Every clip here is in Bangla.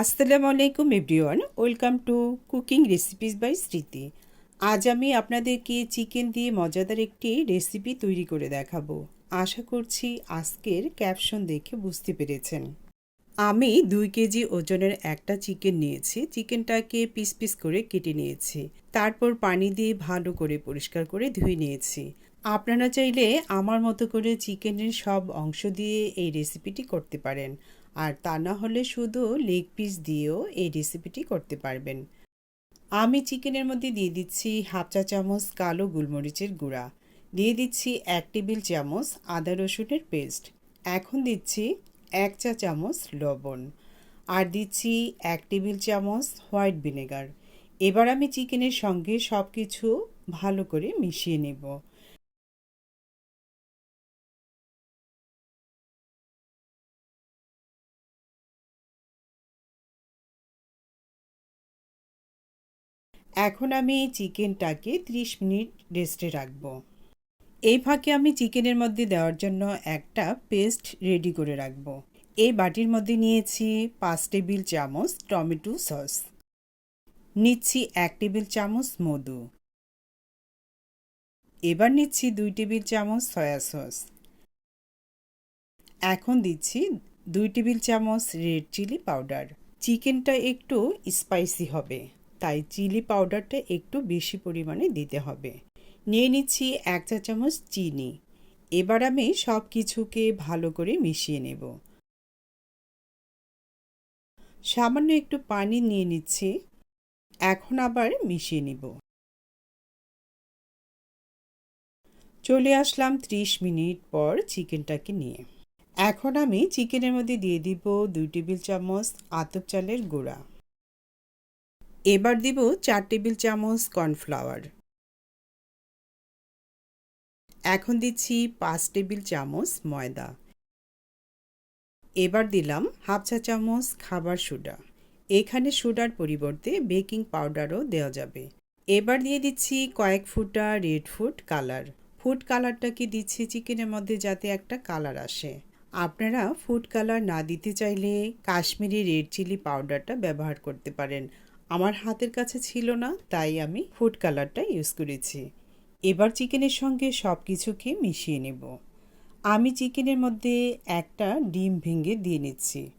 আসসালামু আলাইকুম everyone, welcome to cooking recipes by Smriti. আজ আমি আপনাদেরকে চিকেন দিয়ে মজাদার একটি রেসিপি তৈরি করে দেখাবো। আশা করছি আজকের ক্যাপশন দেখে বুঝতে পেরেছেন। আমি দুই কেজি ওজনের একটা চিকেন নিয়েছি। চিকেনটাকে পিস পিস করে কেটে নিয়েছি। তারপর পানি দিয়ে ভালো করে পরিষ্কার করে ধুয়ে নিয়েছি। আপনারা চাইলে আমার মতো করে চিকেনের সব অংশ দিয়ে এই রেসিপিটি করতে পারেন। আর তা না হলে শুধু লেগ পিস দিয়েও এই রেসিপিটি করতে পারবেন। আমি চিকেনের মধ্যে দিয়ে দিচ্ছি হাফ চা চামচ কালো গোলমরিচের গুঁড়া, দিয়ে দিচ্ছি এক টেবিল চামচ আদা রসুনের পেস্ট, এখন দিচ্ছি এক চা চামচ লবণ, আর দিচ্ছি এক টেবিল চামচ হোয়াইট ভিনেগার। এবার আমি চিকেনের সঙ্গে সব কিছু ভালো করে মিশিয়ে নেব। এখন আমি চিকেনটাকে 30 মিনিট রেস্টে রাখব। এই ফাঁকে আমি চিকেনের মধ্যে দেওয়ার জন্য একটা পেস্ট রেডি করে রাখব। এই বাটির মধ্যে নিয়েছি পাঁচ টেবিল চামচ টমেটো সস। নিচ্ছি এক টেবিল চামচ মধু। এবার নিচ্ছি দুই টেবিল চামচ সয়া সস। এখন দিচ্ছি দুই টেবিল চামচ রেড চিলি পাউডার। চিকেনটা একটু স্পাইসি হবে। তাই চিলি পাউডারটা একটু বেশি পরিমাণে দিতে হবে। নিয়ে নিচ্ছি এক চা চামচ চিনি। এবার আমি সব কিছুকে ভালো করে মিশিয়ে নেব। সামান্য একটু পানি নিয়ে নিচ্ছি। এখন আবার মিশিয়ে নিব। চলে আসলাম ত্রিশ মিনিট পর চিকেনটাকে নিয়ে। এখন আমি চিকেনের মধ্যে দিয়ে দিব দুই টেবিল চামচ আতপ চালের গুঁড়া। এবার দিব চার টেবিল চামচ কর্নফ্লাওয়ার। এখন দিচ্ছি পাঁচ টেবিল চামচ ময়দা। এবার দিলাম হাফ চা চামচ খাবার সোডা। এখানে সোডার পরিবর্তে বেকিং পাউডারও দেওয়া যাবে। এবার দিয়ে দিচ্ছি কয়েক ফুটা রেড ফুড কালার। ফুড কালারটাকে দিচ্ছি চিকেনের মধ্যে যাতে একটা কালার আসে। আপনারা ফুড কালার না দিতে চাইলে কাশ্মীরি রেড চিলি পাউডারটা ব্যবহার করতে পারেন। আমার হাতের কাছে ছিল না, তাই আমি ফুড কালারটা ইউজ করেছি। এবার চিকেনের সঙ্গে সব কিছুকে মিশিয়ে নেব। আমি চিকেনের মধ্যে একটা ডিম ভেঙে দিয়ে নিচ্ছি।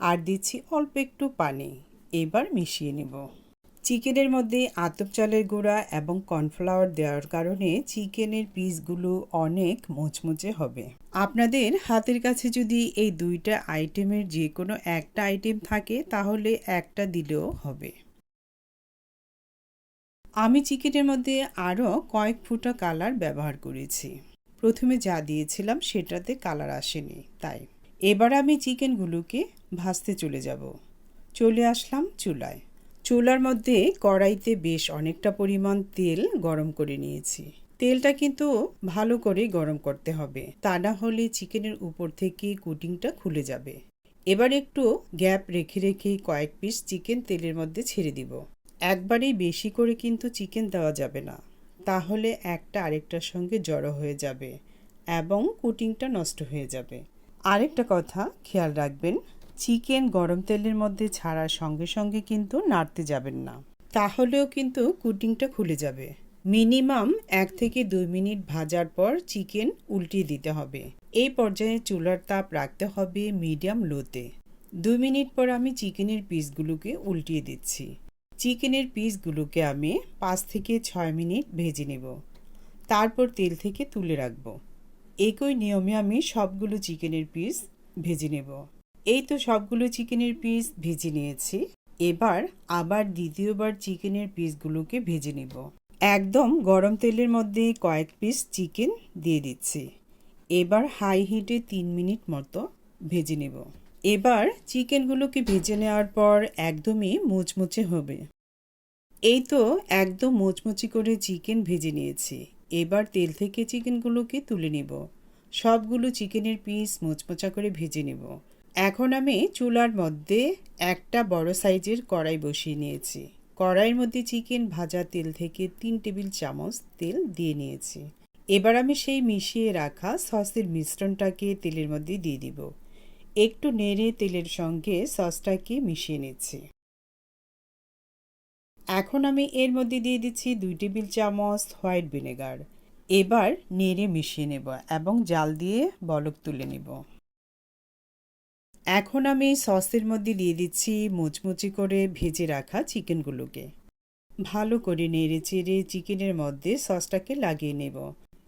আর দিচ্ছি অল্প একটু পানি। এবার মিশিয়ে নেব। চিকেনের মধ্যে আতপ চালের গুঁড়া এবং কর্নফ্লাওয়ার দেওয়ার কারণে চিকেনের পিসগুলো অনেক মোচমোচে হবে। আপনাদের হাতের কাছে যদি এই দুইটা আইটেমের যে কোনো একটা আইটেম থাকে, তাহলে একটা দিলেও হবে। আমি চিকেনের মধ্যে আরও কয়েক ফুটা কালার ব্যবহার করেছি। প্রথমে যা দিয়েছিলাম, সেটাতে কালার আসেনি, তাই। এবার আমি চিকেনগুলোকে ভাজতে চলে যাব। চলে আসলাম চুলায়। চুলার মধ্যে কড়াইতে বেশ অনেকটা পরিমাণ তেল গরম করে নিয়েছি। তেলটা কিন্তু ভালো করে গরম করতে হবে। তা না হলে চিকেনের উপর থেকে কুটিংটা খুলে যাবে। এবার একটু গ্যাপ রেখে রেখে কয়েক পিস চিকেন তেলের মধ্যে ছেড়ে দিব। একবারেই বেশি করে কিন্তু চিকেন দেওয়া যাবে না। তাহলে একটা আরেকটার সঙ্গে জড়ো হয়ে যাবে এবং কুটিংটা নষ্ট হয়ে যাবে। আরেকটা কথা খেয়াল রাখবেন চিকেন গরম তেলের মধ্যে ছাড়ার সঙ্গে সঙ্গে কিন্তু নাড়তে যাবেন না। তাহলেও কিন্তু কুটিংটা খুলে যাবে। মিনিমাম এক থেকে দুই মিনিট ভাজার পর চিকেন উল্টিয়ে দিতে হবে। এই পর্যায়ে চুলার তাপ রাখতে হবে মিডিয়াম লোতে। দুই মিনিট পর আমি চিকেনের পিসগুলোকে উল্টিয়ে দিচ্ছি। চিকেনের পিসগুলোকে আমি পাঁচ থেকে ছয় মিনিট ভেজে নেব। তারপর তেল থেকে তুলে রাখব। একই নিয়মে আমি সবগুলো চিকেনের পিস ভেজে নেব। এই তো সবগুলো চিকেনের পিস ভেজে নিয়েছি। এবার আবার দ্বিতীয়বার চিকেনের পিসগুলোকে ভেজে নেব। একদম গরম তেলের মধ্যে কয়েক পিস চিকেন দিয়ে দিচ্ছি। এবার হাই হিটে তিন মিনিট মতো ভেজে নেব। এবার চিকেনগুলোকে ভেজে নেওয়ার পর একদমই মুচমুচে হবে। এই তো একদম মুচমুচি করে চিকেন ভেজে নিয়েছি। এবার তেল থেকে চিকেনগুলোকে তুলে নেব। সবগুলো চিকেনের পিস মুচমোচা করে ভেজে নেব। এখন আমি চুলার মধ্যে একটা বড় সাইজের কড়াই বসিয়ে নিয়েছি। কড়াইয়ের মধ্যে চিকেন, ভাজা তেল থেকে তিন টেবিল চামচ তেল দিয়ে নিয়েছি। এবার আমি সেই মিশিয়ে রাখা সসের মিশ্রণটাকে তেলের মধ্যে দিয়ে দিব। একটু নেড়ে তেলের সঙ্গে সসটাকে মিশিয়ে নিচ্ছি। এখন আমি এর মধ্যে দিয়ে দিচ্ছি দুই টেবিল চামচ হোয়াইট ভিনেগার। এবার নেড়ে মিশিয়ে নেব এবং জাল দিয়ে বলক তুলে নেব। এখন আমি সসের মধ্যে দিয়ে দিচ্ছি মুচমুচি করে ভেজে রাখা চিকেনগুলোকে। ভালো করে নেড়ে চেড়ে চিকেনের মধ্যে সসটাকে লাগিয়ে নেব।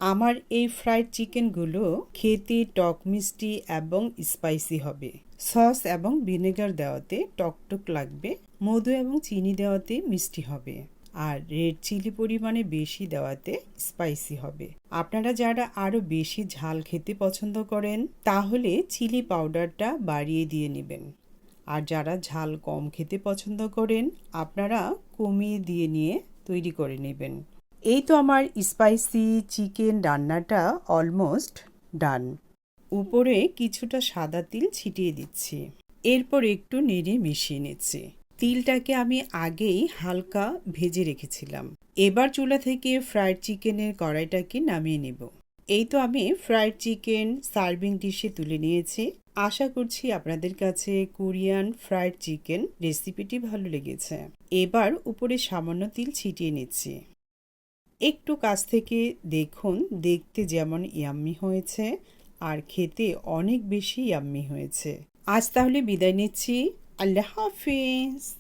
আমার এই ফ্রাইড চিকেনগুলো খেতে টক মিষ্টি এবং স্পাইসি হবে। সস এবং ভিনেগার দেওয়াতে টকটক লাগবে, মধু এবং চিনি দেওয়াতে মিষ্টি হবে। আর রেড চিলি পরিমাণে বেশি দেওয়াতে স্পাইসি হবে। আপনারা যারা আরও বেশি ঝাল খেতে পছন্দ করেন, তাহলে চিলি পাউডারটা বাড়িয়ে দিয়ে নেবেন। আর যারা ঝাল কম খেতে পছন্দ করেন, আপনারা কমিয়ে দিয়ে নিয়ে তৈরি করে নেবেন। এই তো আমার স্পাইসি চিকেন রান্নাটা অলমোস্ট ডান উপরে কিছুটা সাদা তিল ছিটিয়ে দিচ্ছি। এরপর একটু নেড়ে মিশিয়ে নিচ্ছি। তিলটাকে আমি আগেই হালকা ভেজে রেখেছিলাম। এবার চুলা থেকে ফ্রাইড চিকেনের কড়াইটাকে নামিয়ে নেব। এই তো আমি ফ্রাইড চিকেন সার্ভিং ডিশে তুলে নিয়েছি। আশা করছি আপনাদের কাছে কোরিয়ান ফ্রাইড চিকেন রেসিপিটি ভালো লেগেছে। এবার উপরে সামান্য তিল ছিটিয়ে নিচ্ছি। একটু কাছ থেকে দেখুন, দেখতে যেমন ইয়াম্মি হয়েছে আর খেতে অনেক বেশি ইয়াম্মি হয়েছে। আজ তাহলে বিদায় নিচ্ছি। الله حافظ.